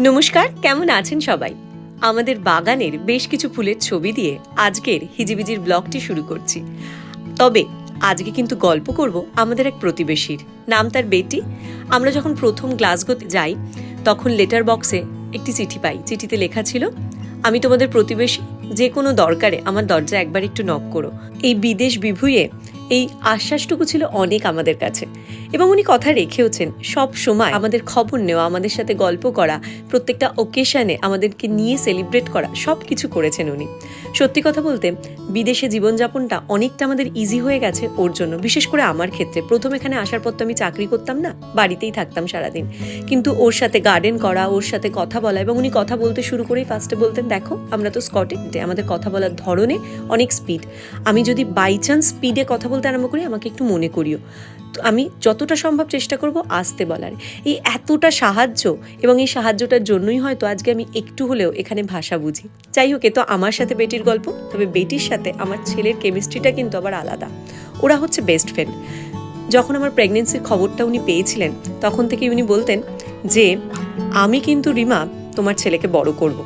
নমস্কার, কেমন আছেন সবাই? আমাদের বাগানের বেশ কিছু ফুলের ছবি দিয়ে আজকের হিজিবিজির ব্লগটি শুরু করছি। তবে আজকে কিন্তু গল্প করব আমাদের এক প্রতিবেশীর। নাম তার বেটি। আমরা যখন প্রথম গ্লাসগোতে যাই, তখন লেটার বক্সে একটি চিঠি পাই। চিঠিতে লেখা ছিল, আমি তোমাদের প্রতিবেশী, যে কোনো দরকারে আমার দরজা একবার একটু নক করো। এই বিদেশ বিভুয়ে এই আশ্বাসটুকু ছিল অনেক আমাদের কাছে। এবং উনি কথা রেখেওছেন, সব সময় আমাদের খবর নেওয়া, আমাদের সাথে গল্প করা, প্রত্যেকটা ওকেশনে আমাদেরকে নিয়ে সেলিব্রেট করা, সব কিছু করেছেন উনি। সত্যি কথা বলতে, বিদেশে জীবনযাপনটা অনেকটা আমাদের ইজি হয়ে গেছে ওর জন্য, বিশেষ করে আমার ক্ষেত্রে। প্রথম এখানে আসার পর তো আমি চাকরি করতাম না, বাড়িতেই থাকতাম সারাদিন। কিন্তু ওর সাথে গার্ডেন করা, ওর সাথে কথা বলা এবং উনি কথা বলতে শুরু করেই ফার্স্টে বলতেন, দেখো, আমরা তো স্কটে আমাদের কথা বলার ধরনে অনেক স্পিড আমি যদি বাই চান্স স্পিডে কথা বলতে আরম্ভ করি, আমাকে একটু মনে করিও। তো আমি যতটা সম্ভব চেষ্টা করব আসতে বলার। এই এতটা সাহায্য এবং এই সাহায্যটার জন্যই হয়তো আজকে আমি একটু হলেও এখানে ভাষা বুঝি। যাই হোক, এ তো আমার সাথে বেটির গল্প, তবে বেটির সাথে আমার ছেলের কেমিস্ট্রিটা কিন্তু আবার আলাদা। ওরা হচ্ছে বেস্ট ফ্রেন্ড যখন আমার প্রেগনেন্সির খবরটা উনি পেয়েছিলেন, তখন থেকে উনি বলতেন যে, আমি কিন্তু রিমা তোমার ছেলেকে বড় করব।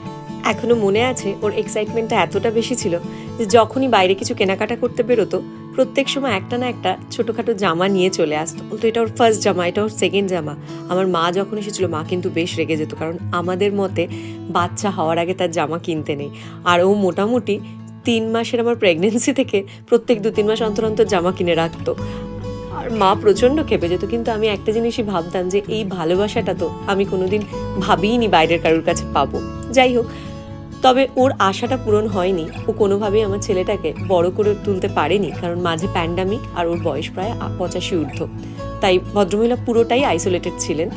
এখনও মনে আছে ওর এক্সাইটমেন্টটা এতটা বেশি ছিল যে, যখনই বাইরে কিছু কেনাকাটা করতে বেরোতো প্রত্যেক সময় একটা না একটা ছোটোখাটো জামা নিয়ে চলে আসতো। বলতো এটা ওর ফার্স্ট জামা, এটা ওর সেকেন্ড জামা। আমার মা যখন এসেছিল, মা কিন্তু বেশ রেগে যেত, কারণ আমাদের মতে বাচ্চা হওয়ার আগে তার জামা কিনতে নেই। আর ও মোটামুটি তিন মাসের আমার প্রেগনেন্সি থেকে প্রত্যেক দু তিন মাস অন্তর অন্তর জামা কিনে রাখতো। আর মা প্রচণ্ড খেপে যেত, কিন্তু আমি একটা জিনিসই ভাবতাম যে, এই ভালোবাসাটা তো আমি কোনোদিন ভাবিইনি বাইরের কারোর কাছে পাবো। যাই হোক তবে ওর আশাটা পূরণ হয়নি। ও কোনোভাবেই আমার ছেলেটাকে বড় করে তুলতে পারেনি, কারণ মাঝে প্যান্ডামিক আর ওর বয়স প্রায় পঁচাশি ঊর্ধ্ব। তাই ভদ্রমহিলা পুরোটাই আইসোলেটেড ছিলেন।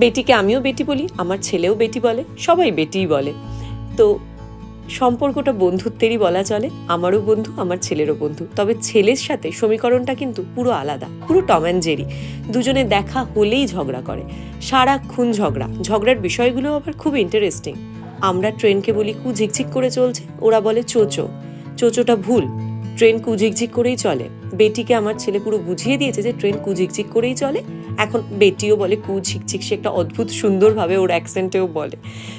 বেটিকে আমিও বেটি বলি, আমার ছেলেও বেটি বলে, সবাই বেটিই বলে। তো সম্পর্কটা বন্ধুত্বেরই বলা চলে, আমারও বন্ধু, আমার ছেলেরও বন্ধু। তবে ছেলের সাথে সমীকরণটা কিন্তু পুরো আলাদা, পুরো টম অ্যান্ড জেরি। দুজনে দেখা হলেই ঝগড়া করে, সারাক্ষণ ঝগড়া। ঝগড়ার বিষয়গুলো আবার খুব ইন্টারেস্টিং আমরা ট্রেনকে বলি কু ঝিকঝিক করে চলছে। ওরা বলে চোচো। চোচোটা ভুল। ট্রেন কুঝিকঝিক করেই চলে। বেটিকে আমার ছেলে পুরো বুঝিয়ে দিয়েছে যে ট্রেন কুঝিকঝিক করেই চলে। এখন বেটিও বলে কু ঝিকঝিক সে একটা অদ্ভুত সুন্দরভাবে ওর অ্যাকসেন্টেও বলে।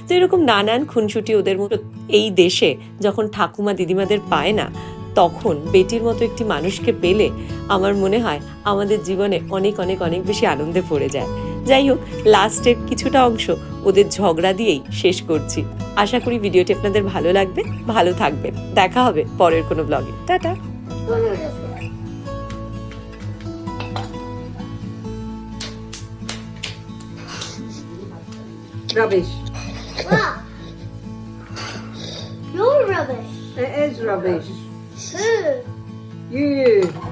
তো এরকম নানান খুনসুটি ওদের মতো এই দেশে যখন ঠাকুমা দিদিমাদের পায় না, তখন বেটির মতো একটি মানুষকে পেলে আমার মনে হয় আমাদের জীবনে অনেক অনেক অনেক বেশি আনন্দে পড়ে যায়। যাই হোক লাস্টের কিছুটা অংশ ওদের ঝগড়া দিয়েই শেষ করছি আশা করি ভিডিওটি আপনাদের ভালো লাগবে ভালো থাকবে দেখা হবে পরের কোনো ব্লগে tata Rubbish. Wow. You're rubbish. It is rubbish. Who? You. You.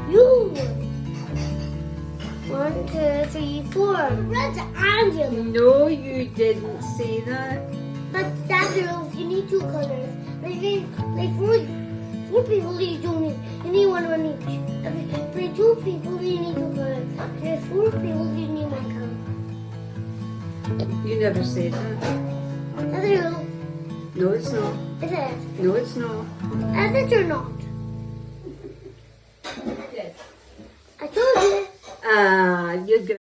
Two, three, four. Red's Angela. No, you didn't say that. But that's rules. You need two colors. Like, like four, four people, you don't need. You need one on each. For two people, you need two colors. There's four people, you need one color. You never said that. That's a rule. No, it's not. It is. No, it's not. As it or not. uh, you're